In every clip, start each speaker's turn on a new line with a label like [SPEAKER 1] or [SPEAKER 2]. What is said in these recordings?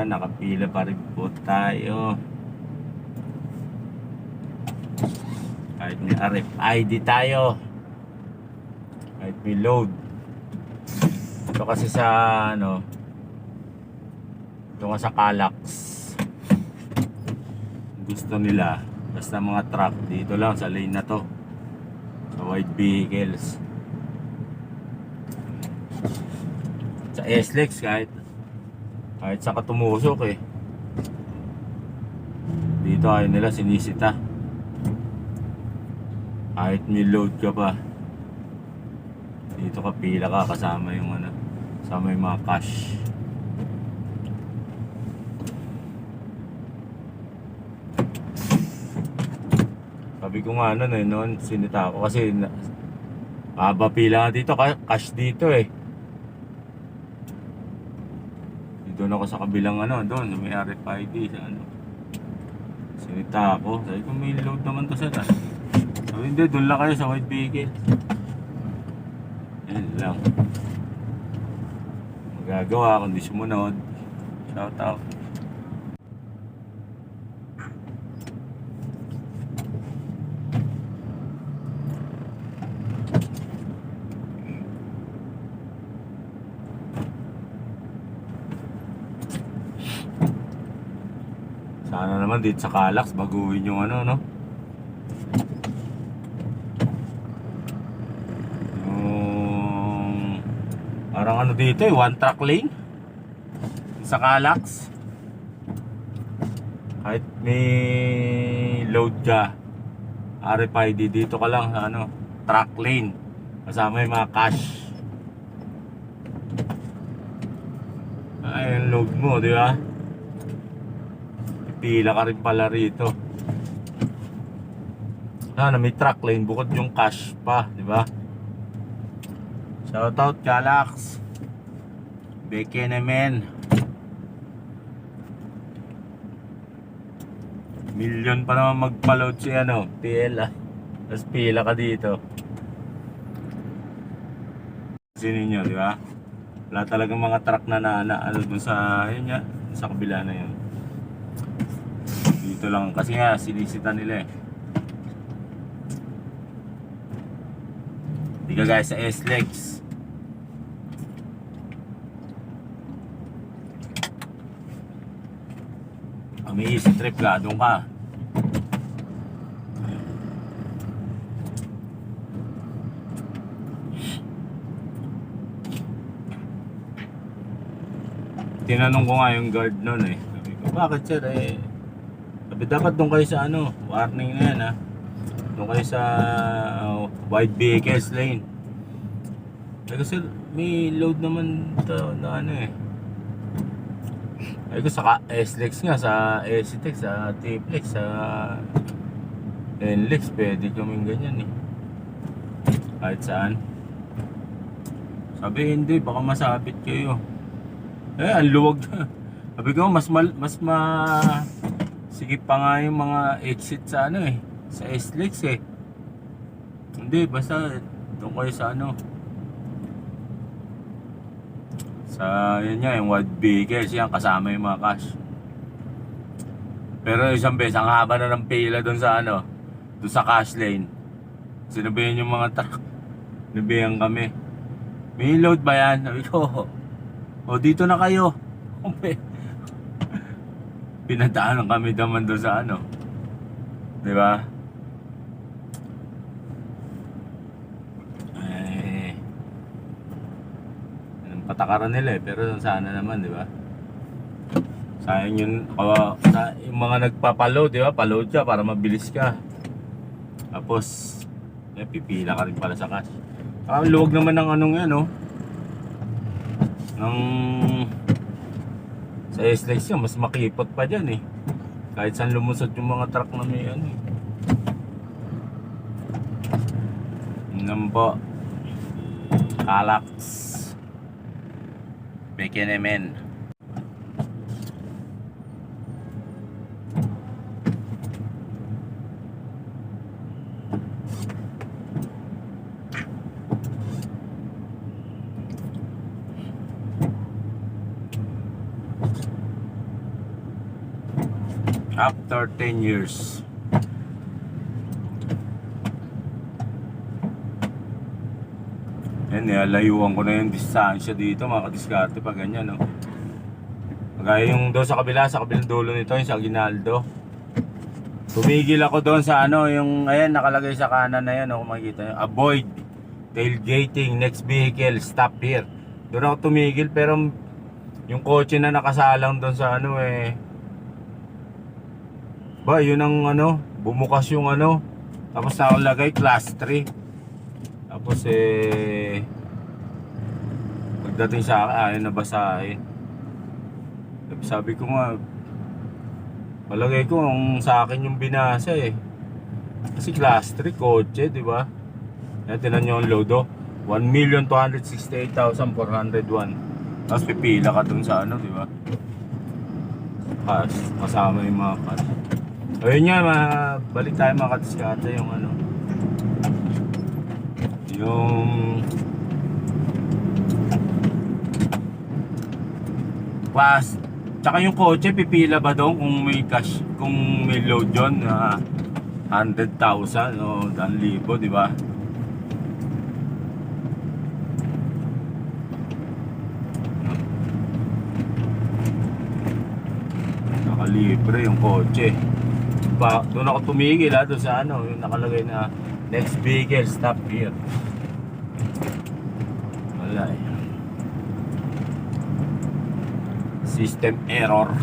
[SPEAKER 1] Ayan, nakapila pa rin po tayo. Kahit may RFID tayo. Kahit may load. Ito kasi sa ano, ito nga sa Calax. Gusto nila, basta mga truck dito lang sa lane na to. Sa wide vehicles. Sa SLEX kahit kahit sa katumusok eh. Dito ayaw nila sinisita. Kahit may load ka pa. Dito ka pila ka kasama yung ano, kasama yung mga cash. Sabi ko nga ano eh, noon sinita ako kasi haba pila dito, cash dito eh. Doon ako sa kabilang ano, doon, may RFID sa ano. Sinita ako, sabi ko may load naman to sir ah. Sabi hindi, doon lang kayo sa white vehicle. Yan lang. Magagawa kundi sumunod. Shout out. Sana naman dito sa Calax baguhin yung ano no. Yung parang ano dito eh, one track lane sa Calax. Kahit may load ka, RFID dito ka lang sa ano, track lane. Kasama yung mga cash. Ay, yung load mo, di ba? Pila ka rin pala rito. Sana may truck lane bukod yung cash pa, di ba? Shoutout Calax. Becky naman. Million pa naman magpa-load si ano, PL ah. Tapos pila ka dito. Sino nyo, di ba? Wala talagang mga truck na na, na ano dun sa, yun nga, sa kabila na yun. Dito lang, kasi nga, sinisita nila eh. Di ka guys sa S-Lex. Easy trip ka, doon ka. Tinanong ko nga yung guard nun eh. Sabi ko, bakit sir eh? Dapat doon kayo sa ano, warning na yan ha. Doon kayo sa uh, wide vehicles lane. Ko sir, may load naman to na ano eh. Sabi ko sa S-Lex nga, sa S-Tex, sa T-Flex, sa NLEX, pwede kaming ganyan eh. Kahit saan. Sabi hindi, baka masabit kayo. Eh, ang luwag. Sabi ko, mas mal, mas ma sige pa nga yung mga exit sa ano eh, sa S-Lex eh. Hindi, basta doon kayo sa ano. Sa, yan nga, yung wide vehicles, yan, kasama yung mga cash. Pero isang beses, ang haba na ng pila doon sa ano, doon sa cash lane. Sinabihan yung mga truck. Sinabihan kami. May load ba yan? Sabi ko, o dito na kayo. Umpe. Pinadaanan kami naman doon sa ano. Di ba? Eh, anong patakaran nila eh. Pero sana naman, di ba? Sayang yun, kawa, sa, yung mga nagpapaload, di ba? Paload ka para mabilis ka. Tapos, eh, pipila ka rin pala sa cash. Ang luwag naman ng anong yan, oh ng sa S-Lex yan, mas makipot pa dyan eh. Kahit saan lumusot yung mga truck na may ano eh. Yun po. Calax. Bekenemen. After 10 years. Yan, nilalayuan ko na yung distansya dito mga kadiskarte pag ganyan, no? Kagaya yung doon sa kabila, sa kabilang dulo nito, yung sa Aguinaldo. Tumigil ako doon sa ano, yung, ayan, nakalagay sa kanan na yan, no, kung makikita nyo. Avoid tailgating, next vehicle, stop here. Doon ako tumigil, pero yung kotse na nakasalang doon sa ano, eh, ba, yun ang ano, bumukas yung ano, tapos nakalagay class 3. Tapos eh, pagdating sa akin, ayaw na basahin. Sabi ko nga, palagay ko ang sa akin yung binasa eh. Kasi class 3 kotse, di ba? Tinan nyo ang load oh. 1,268,401. Tapos pipila ka dun sa ano, di ba? Cash, kasama yung mga cash. Ayun nga, balik tayo mga katiskata yung ano. Yung class Tsaka yung kotse, pipila ba doon kung may cash, kung may load yun na 100,000 o 1,000, di ba? Nakalibre yung kotse. Pa, doon ako tumigil ha, doon sa ano, yung nakalagay na next vehicle, stop here. Wala eh. System error.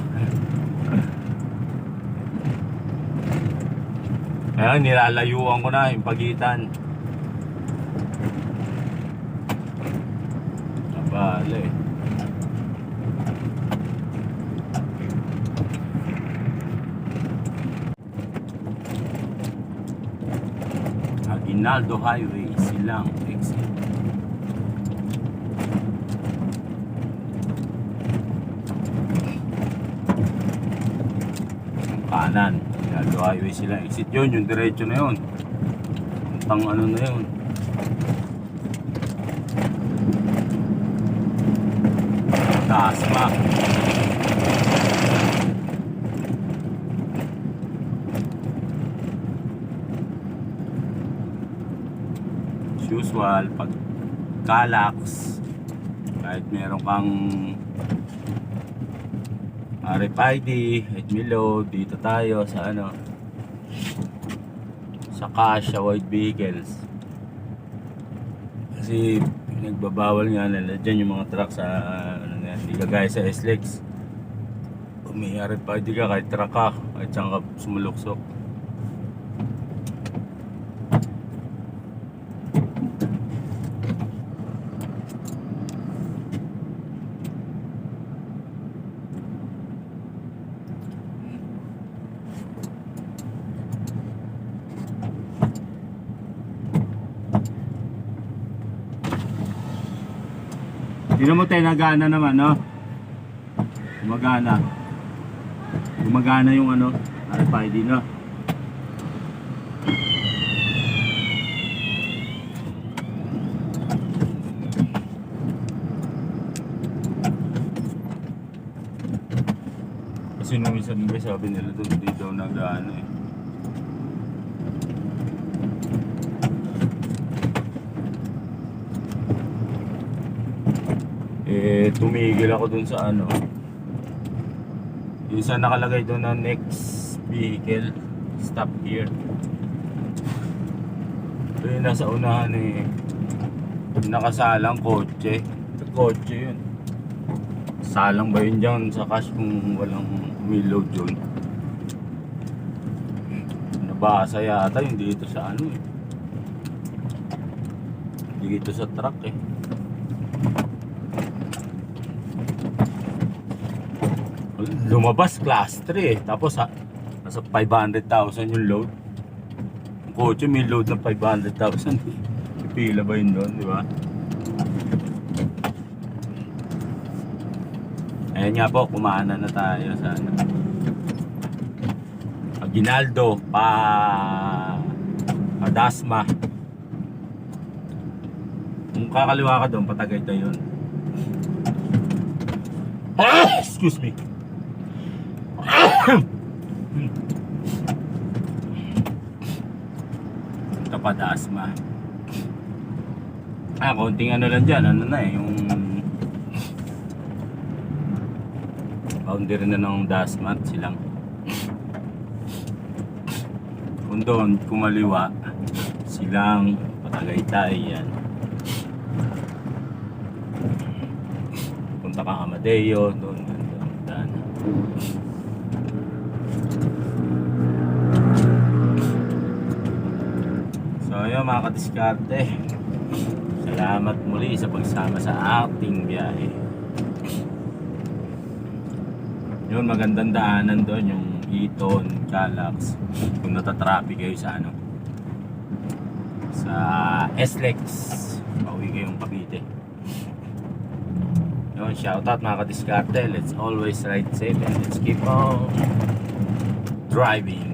[SPEAKER 1] Ayan, nilalayuan ko na yung pagitan. Abala eh. Aguinaldo Highway, Silang, exit. kanan. Aguinaldo Highway Silang, exit yun, yung diretso na yun. Puntang ano na yun. Tasma. As usual, pag Calax, kahit meron kang RFID, load, dito tayo sa ano sa cash, sa white vehicles. Kasi nagbabawal nga nila dyan yung mga truck sa ano nga, hindi kagaya sa SLEX. May RFID ka kahit truck ka kahit saan ka sumuluksok Tingnan mo tayo nagana naman, no? Gumagana. Gumagana yung ano, RFID, no? Kasi nung isang gabi sabi nila doon, hindi daw nag-ano eh. Eh tumigil ako dun sa ano. Yung isa nakalagay doon na next vehicle stop here. Ito yung nasa unahan eh. Nakasalang kotse. Kotse yun. Salang ba yun dyan sa cash kung walang may load yun? Nabasa yata yung dito sa ano eh. Dito sa truck eh lumabas class 3 eh. Tapos ha, nasa 500,000 yung load. Ang kotse may load ng 500,000. Pipila ba yun doon, di ba? Ayan nga po, kumana na tayo sa ano. Aguinaldo, pa Padasma. Kung kakaliwa ka doon, patagay tayo yun. Excuse me. Punta pa Dasma. Ah, konting ano lang dyan. Ano na eh, yung... Boundary na ng Dasma at silang. Kung doon, kumaliwa, silang Patagaytay yan. Punta ka Amadeo, doon, doon, doon, ayun mga kadiskarte. Salamat muli sa pagsama sa ating biyahe. Yun magandang daanan doon yung Eton, Calax Kung natatraffic kayo sa ano Sa SLEX Pauwi kayong Cavite. Yun, shoutout mga kadiskarte. Let's always ride safe and let's keep on driving